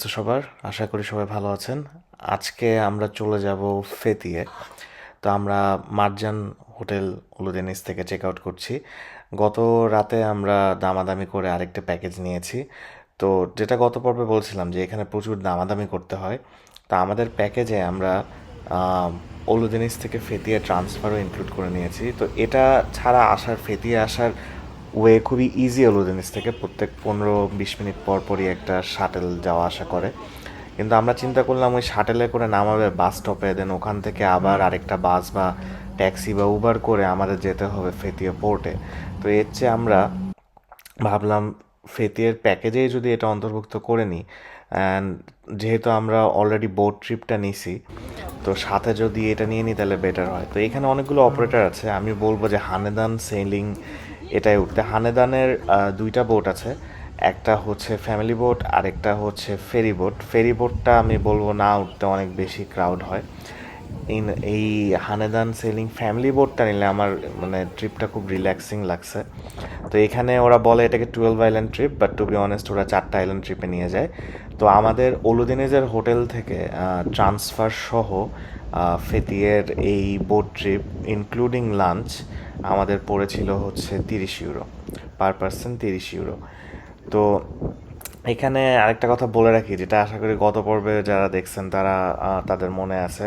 অবস্থা সবার? আশা করি সবাই ভালো আছেন। আজকে আমরা চলে যাব ফেতিয়ে। তো আমরা মার্জান হোটেল উলুদেনিস থেকে চেক আউট করছি। গত রাতে আমরা দামাদামি করে আরেকটা প্যাকেজ নিয়েছি। তো যেটা গত পর্বে বলছিলাম যে এখানে প্রচুর দামাদামি করতে হয়। তা আমাদের প্যাকেজে আমরা ওলুদেনিস থেকে ফেতিয়ে ট্রান্সফারও ইনক্লুড করে নিয়েছি। তো এটা ছাড়া আসার, ফেতিয়ে আসার ওয়ে খুবই ইজি ওলুদেনিস থেকে। প্রত্যেক পনেরো বিশ মিনিট পর পরই একটা শাটেল যাওয়া আসা করে। কিন্তু আমরা চিন্তা করলাম ওই শাটেলে করে নামাবে বাস স্টপে দেন ওখান থেকে আবার আরেকটা বাস বা ট্যাক্সি বা উবার করে আমাদের যেতে হবে ফেতিয়ে পোর্টে তো এর চেয়ে আমরা ভাবলাম ফেতিয়ার প্যাকেজেই যদি এটা অন্তর্ভুক্ত করে নিই অ্যান্ড যেহেতু আমরা অলরেডি বোট ট্রিপটা নিছি তো সাথে যদি এটা নিয়ে নিই তাহলে বেটার হয়। তো এখানে অনেকগুলো অপারেটর আছে আমি বলব যে হানেদান সেলিং এটাই উঠতে হানেদানের দুইটা বোট আছে। একটা হচ্ছে ফ্যামিলি বোট আর একটা হচ্ছে ফেরি বোট ফেরি বোটটা আমি বলব না উঠতে অনেক বেশি ক্রাউড হয়। ইন এই হানেদান সেলিং ফ্যামিলি বোটটা নিলে আমার মানে ট্রিপটা খুব রিল্যাক্সিং লাগছে। তো এখানে ওরা বলে এটাকে twelve island trip but to be honest ওরা চারটা আইল্যান্ড ট্রিপে নিয়ে যায়। তো আমাদের ওলুদিনেজের হোটেল থেকে ট্রান্সফার সহ ফেতিয়ের এই বোট ট্রিপ ইনক্লুডিং লাঞ্চ আমাদের পড়েছিল হচ্ছে তিরিশ ইউরো পার পার্সন তিরিশ ইউরো। তো এখানে আরেকটা কথা বলে রাখি, যেটা আশা করি গত পর্বে যারা দেখছেন তারা তাদের মনে আছে,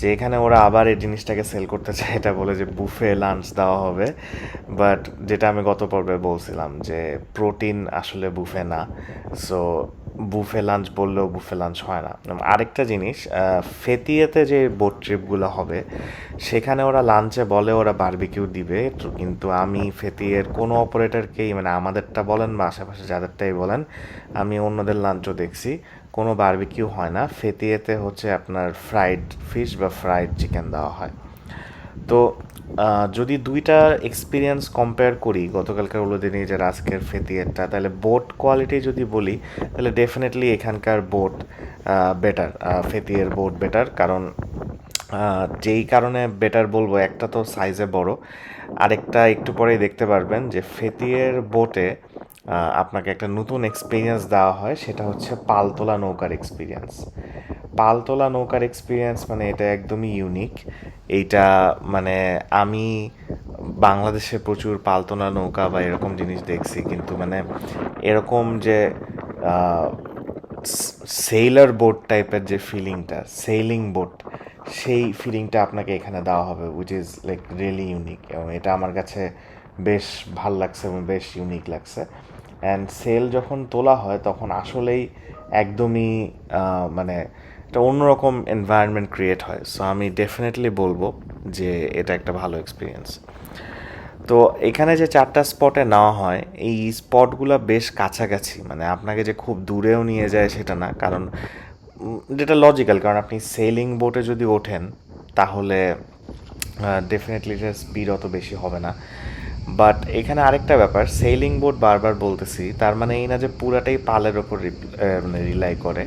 যে এখানে ওরা আবার এই জিনিসটাকে সেল করতে চায়, এটা বলে যে বুফে লাঞ্চ দেওয়া হবে। বাট যেটা আমি গত পর্বে বলছিলাম যে প্রোটিন আসলে বুফে না। সো বুফে লাঞ্চ বললেও বুফে লাঞ্চ হয় না। আরেকটা জিনিস ফেতিয়েতে যে বোট ট্রিপগুলো হবে, সেখানে ওরা লাঞ্চে বলে ওরা বারবিকিউ দিবে কিন্তু আমি ফেতিয়ের কোনো অপারেটরকেই মানে আমাদেরটা বলেন বা আশেপাশে যাদেরটাই বলেন আমি অন্যদের লাঞ্চও দেখছি। কোনো বারবিকিউ হয় না। ফেতিয়েতে হচ্ছে আপনার ফ্রাইড ফিশ বা ফ্রাইড চিকেন দেওয়া হয়। তো যদি দুইটা এক্সপিরিয়েন্স কম্পেয়ার করি, গতকালকার উলোদিনী যে আজকের ফেতিয়েরটা, তাহলে বোট কোয়ালিটি যদি বলি, তাহলে ডেফিনেটলি এখানকার বোট বেটার ফেতিয়ের বোট বেটার কারণ যেই কারণে বেটার বলব, একটা তো সাইজে বড়। আরেকটা একটু পরেই দেখতে পারবেন যে ফেতিয়ের বোটে আপনাকে একটা নতুন এক্সপিরিয়েন্স দেওয়া হয়, সেটা হচ্ছে পালতোলা নৌকার এক্সপিরিয়েন্স পালতোলা নৌকার এক্সপিরিয়েন্স মানে এটা একদমই ইউনিক এইটা মানে আমি বাংলাদেশে প্রচুর পালতোলা নৌকা বা এরকম জিনিস দেখছি, কিন্তু মানে এরকম যে সেইলার বোট টাইপের যে ফিলিংটা সেইলিং বোট সেই ফিলিংটা আপনাকে এখানে দেওয়া হবে which is like really unique এবং এটা আমার কাছে বেশ ভালো লাগছে এবং বেশ ইউনিক লাগছে। অ্যান্ড সেল যখন তোলা হয়, তখন আসলেই একদমই মানে একটা অন্যরকম এনভায়রনমেন্ট ক্রিয়েট হয়। সো আমি ডেফিনেটলি বলব যে এটা একটা ভালো এক্সপিরিয়েন্স তো এখানে যে চারটা স্পটে নেওয়া হয়, এই স্পটগুলো বেশ কাছাকাছি। মানে আপনাকে যে খুব দূরেও নিয়ে যায় সেটা না। কারণ যেটা লজিক্যাল কারণ আপনি সেলিং বোটে যদি ওঠেন, তাহলে ডেফিনেটলি স্পিড অত বেশি হবে না। বাট এখানে আরেকটা ব্যাপার সেলিং বোট বারবার বলতেছি, তার মানে এই না যে পুরাটাই পালের ওপর মানে রিলাই করে।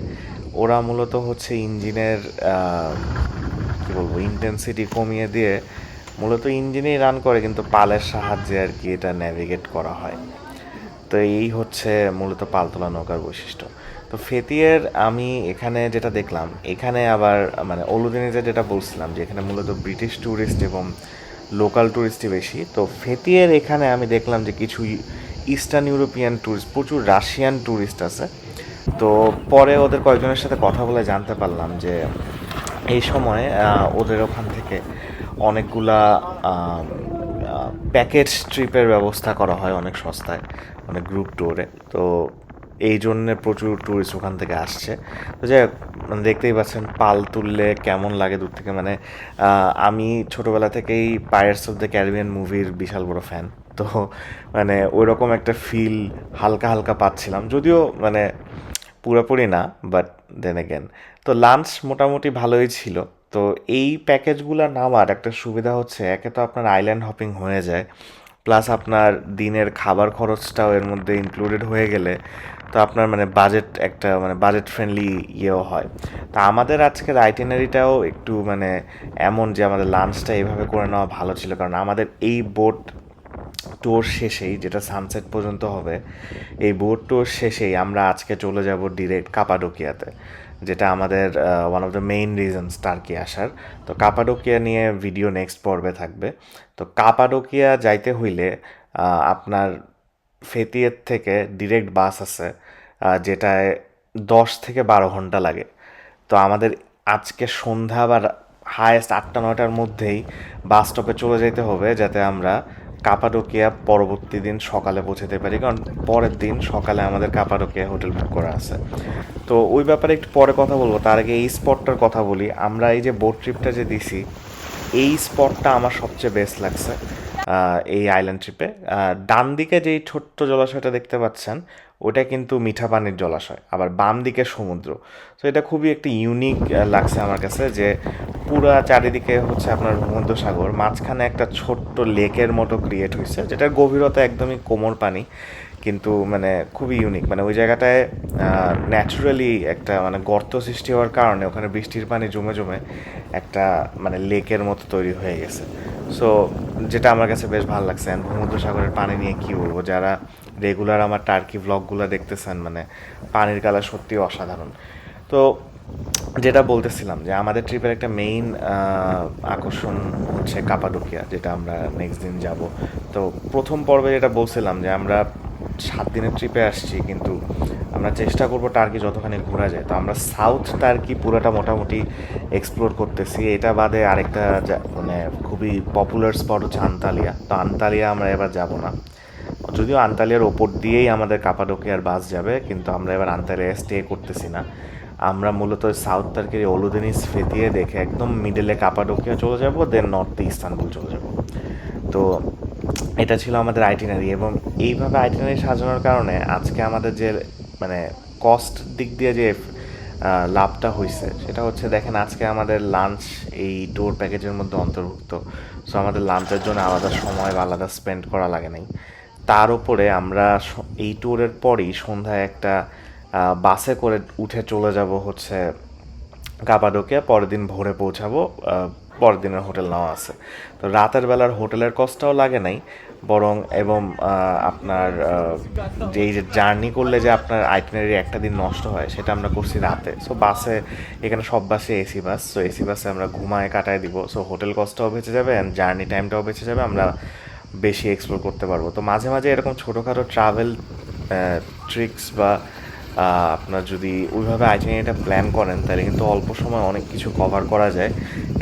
ওরা মূলত হচ্ছে ইঞ্জিনের কি বলব ইন্টেন্সিটি কমিয়ে দিয়ে মূলত ইঞ্জিনেই রান করে, কিন্তু পালের সাহায্যে আর কি এটা ন্যাভিগেট করা হয়। তো এই হচ্ছে মূলত পালতোলা নৌকার বৈশিষ্ট্য। তো ফেতিয়ের আমি এখানে যেটা দেখলাম, এখানে আবার মানে অলুদিনিতে যেটা বলছিলাম, যে এখানে মূলত ব্রিটিশ ট্যুরিস্ট এবং লোকাল ট্যুরিস্টই বেশি। তো ফেতিয়ের এখানে আমি দেখলাম যে কিছু ইস্টার্ন ইউরোপিয়ান ট্যুরিস্ট প্রচুর রাশিয়ান ট্যুরিস্ট আছে। তো পরে ওদের কয়েকজনের সাথে কথা বলে জানতে পারলাম যে এই সময়ে ওদের ওখান থেকে অনেকগুলা প্যাকেজ ট্রিপের ব্যবস্থা করা হয় অনেক সস্তায় অনেক গ্রুপ ট্যুরে তো এই জন্যে প্রচুর ট্যুরিস্ট ওখান থেকে আসছে। তো যাই হোক, মানে দেখতেই পাচ্ছেন পাল তুললে কেমন লাগে দূর থেকে মানে আমি ছোটোবেলা থেকেই পায়ার্স অফ দ্য ক্যারিবিয়ান মুভির বিশাল বড় ফ্যান তো মানে ওই রকম একটা ফিল হালকা হালকা পাচ্ছিলাম। যদিও মানে পুরোপুরি না বাট দেন এগেন তো লাঞ্চ মোটামুটি ভালোই ছিল। তো এই প্যাকেজগুলো নামার একটা সুবিধা হচ্ছে একে তো আপনার আইল্যান্ড হপিং হয়ে যায়। প্লাস আপনার দিনের খাবার খরচটাও এর মধ্যে ইনক্লুডেড হয়ে গেলে তো আপনার মানে বাজেট একটা মানে বাজেট ফ্রেন্ডলি ইয়েও হয়। তা আমাদের আজকের আইটেনারিটাও একটু মানে এমন যে আমাদের লাঞ্চটা এইভাবে করে নেওয়া ভালো ছিল। কারণ আমাদের এই বোট ট্যুর শেষেই, যেটা সানসেট পর্যন্ত হবে, এই বোট ট্যুর শেষেই আমরা আজকে চলে যাব ডিরেক্ট কাপাডোকিয়াতে যেটা আমাদের one of the main reasons Turkey আসার। তো কাপাডোকিয়া নিয়ে ভিডিও নেক্সট পর্বে থাকবে। তো কাপাডোকিয়া যাইতে হইলে আপনার ফেতিয়ের থেকে ডিরেক্ট বাস আছে যেটায় দশ থেকে বারো ঘণ্টা লাগে। তো আমাদের আজকে সন্ধ্যা বা হায়েস্ট আটটা, নয়টার মধ্যেই বাস স্টপে চলে যেতে হবে, যাতে আমরা কাপাডোকিয়া পরবর্তী দিন সকালে পৌঁছাতে পারি, কারণ পরের দিন সকালে আমাদের কাপাডোকিয়া হোটেল বুক করা আছে। তো ওই ব্যাপারে একটু পরে কথা বলব। তার আগে এই স্পটটার কথা বলি। আমরা এই যে বোট ট্রিপটা যে দিছি, এই স্পটটা আমার সবচেয়ে বেস্ট লাগছে এই আইল্যান্ড ট্রিপে ডান দিকে যেই ছোট্ট জলাশয়টা দেখতে পাচ্ছেন ওটা কিন্তু মিঠা পানির জলাশয়, আবার বাম দিকে সমুদ্র। তো এটা খুবই একটি ইউনিক লাগছে আমার কাছে যে পুরা চারিদিকে হচ্ছে আপনার ভূমধ্যসাগর, মাঝখানে একটা ছোট্ট লেকের মতো ক্রিয়েট হয়েছে, যেটার গভীরতা একদমই কোমর পানি, কিন্তু মানে খুবই ইউনিক মানে ওই জায়গাটায় ন্যাচুরালি একটা মানে গর্ত সৃষ্টি হওয়ার কারণে ওখানে বৃষ্টির পানি জমে জমে একটা মানে লেকের মতো তৈরি হয়ে গেছে। সো যেটা আমার কাছে বেশ ভালো লাগছে ভূমধ্যসাগরের পানি নিয়ে কী বলব, যারা রেগুলার আমার টার্কি ভ্লগগুলো দেখতেছেন মানে পানির কালার সত্যি অসাধারণ। তো যেটা বলতেছিলাম যে আমাদের ট্রিপের একটা মেইন আকর্ষণ হচ্ছে কাপাডোকিয়া যেটা আমরা নেক্সট দিন যাব। তো প্রথম পর্বে যেটা বলছিলাম যে আমরা সাত দিনের ট্রিপে আসছি, কিন্তু আমরা চেষ্টা করব টার্কি যতখানি ঘোরা যায়। তো আমরা সাউথ টার্কি পুরোটা মোটামুটি এক্সপ্লোর করতেছি। এটা বাদে আরেকটা মানে খুবই পপুলার স্পট হচ্ছে আন্তালিয়া তো আন্তালিয়া আমরা এবার যাব না। যদিও আন্তালিয়ার ওপর দিয়েই আমাদের কাপাডোকিয়ার বাস যাবে, কিন্তু আমরা এবার আন্তালিয়ায় স্টে করতেছি না। আমরা মূলত সাউথ টার্কির ওলুদেনিস ফেতিয়ে দেখে একদম মিডলে কাপাডোকিয়া চলে যাব দেন নর্থে ইস্তানবুল চলে যাব। তো এটা ছিল আমাদের আইটিনারি এবং এইভাবে আইটিনারি সাজানোর কারণে আজকে আমাদের যে মানে কস্ট দিক দিয়ে যে লাভটা হয়েছে সেটা হচ্ছে দেখেন আজকে আমাদের লাঞ্চ এই ট্যুর প্যাকেজের মধ্যে অন্তর্ভুক্ত। সো আমাদের লাঞ্চের জন্য আলাদা সময় বা আলাদা স্পেন্ড করা লাগে নাই। তার উপরে আমরা এই ট্যুরের পরেই সন্ধ্যায় একটা বাসে করে উঠে চলে যাব হচ্ছে কাপাডোকিয়া পরের দিন ভোরে পৌঁছাবো পরের দিনের হোটেল নেওয়া আছে। তো রাতের বেলার হোটেলের কষ্টটাও লাগে নাই, বরং এবং আপনার যে এই যে জার্নি করলে যে আপনার আইটিনারি একটা দিন নষ্ট হয়, সেটা আমরা করছি রাতে। সো বাসে, এখানে সব বাসে এসি বাস সো এসি বাসে আমরা ঘুমায় কাটায় দিব। সো হোটেল কষ্টটাও বেঁচে যাবে অ্যান্ড জার্নি টাইমটাও বেঁচে যাবে। আমরা বেশি এক্সপ্লোর করতে পারব। তো মাঝে মাঝে এরকম ছোটোখাটো ট্রাভেল ট্রিক্স বা আপনার যদি ওইভাবে আইটিনারিটা প্ল্যান করেন, তাহলে কিন্তু অল্প সময় অনেক কিছু কভার করা যায়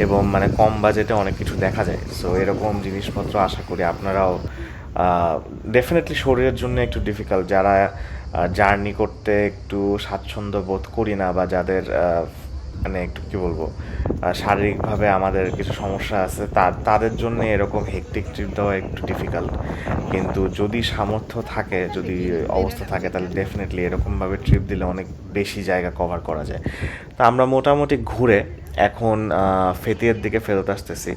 এবং মানে কম বাজেটে অনেক কিছু দেখা যায়। সো এরকম জিনিসপত্র আশা করি আপনারাও ডেফিনেটলি শরীরের জন্য একটু ডিফিকাল্ট যারা জার্নি করতে একটু স্বাচ্ছন্দ্য বোধ করি না বা যাদের মানে একটু কি বলব শারীরিকভাবে আমাদের কিছু সমস্যা আছে তার তাদের জন্য এরকম হেকটিক ট্রিপ দেওয়া একটু ডিফিকাল্ট কিন্তু যদি সামর্থ্য থাকে, যদি অবস্থা থাকে, তাহলে ডেফিনেটলি এরকমভাবে ট্রিপ দিলে অনেক বেশি জায়গা কভার করা যায়। তো আমরা মোটামুটি ঘুরে এখন ফেতিয়ার দিকে ফেরত আসতেছি।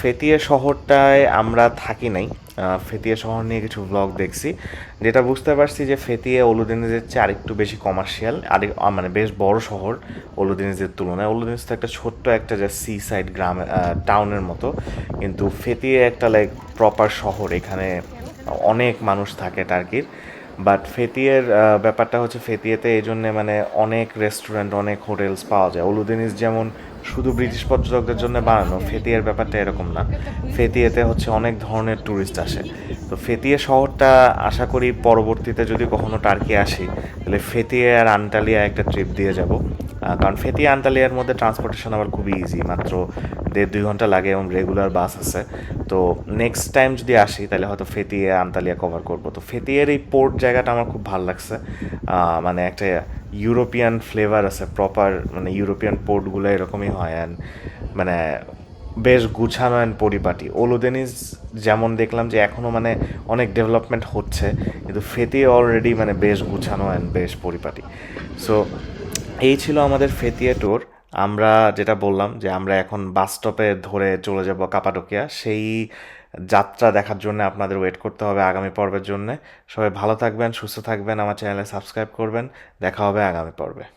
ফেতিয়ে শহরটায় আমরা থাকি নাই। ফেতিয়ে শহর নিয়ে কিছু ব্লগ দেখছি। যেটা বুঝতে পারছি যে ফেতিয়ে ওলুদিনিজের চেয়ে আরেকটু বেশি কমার্শিয়াল আর মানে বেশ বড় শহর ওলুদিনিজের তুলনায়। ওলুদিনিজ তো একটা ছোট্ট একটা যে সি সাইড গ্রামে টাউনের মতো। কিন্তু ফেতিয়ে একটা লাইক প্রপার শহর। এখানে অনেক মানুষ থাকে টার্কির। বাট ফেতিয়ের ব্যাপারটা হচ্ছে ফেতিয়েতে এই জন্যে মানে অনেক রেস্টুরেন্ট অনেক হোটেলস পাওয়া যায়। ওলুদিনিস যেমন শুধু ব্রিটিশ পর্যটকদের জন্য বানানো, ফেতিয়ার ব্যাপারটা এরকম না। ফেতিয়েতে হচ্ছে অনেক ধরনের ট্যুরিস্ট আসে। তো ফেতিয়া শহরটা আশা করি পরবর্তীতে যদি কখনো টার্কি আসি, তাহলে ফেতিয়ে আর আন্টালিয়া একটা ট্রিপ দিয়ে যাব। কারণ ফেতিয়া আন্তালিয়ার মধ্যে ট্রান্সপোর্টেশন আবার খুবই ইজি মাত্র দেড় দুই ঘণ্টা লাগে এবং রেগুলার বাস আছে। তো নেক্সট টাইম যদি আসি, তাহলে হয়তো ফেতিয়ে আন্তালিয়া কভার করব। তো ফেতিয়ার এই পোর্ট জায়গাটা আমার খুব ভালো লাগছে। মানে একটা ইউরোপিয়ান ফ্লেভার আছে প্রপার মানে ইউরোপিয়ান পোর্টগুলো এরকমই হয় অ্যান্ড মানে বেশ গুছানো অ্যান্ড পরিপাটি। ওলোদেনিস যেমন দেখলাম যে এখনও মানে অনেক ডেভেলপমেন্ট হচ্ছে, কিন্তু ফেতিয়ে অলরেডি মানে বেশ গুছানো অ্যান্ড বেশ পরিপাটি। সো এই ছিল আমাদের ফেতিয়ে ট্যুর আমরা যেটা বললাম যে আমরা এখন বাস স্টপে ধরে চলে যাব কাপাডোকিয়া সেই যাত্রা দেখার জন্য আপনাদের ওয়েট করতে হবে আগামী পর্বের জন্য। সবাই ভালো থাকবেন, সুস্থ থাকবেন, আমার চ্যানেলে সাবস্ক্রাইব করবেন। দেখা হবে আগামী পর্বে।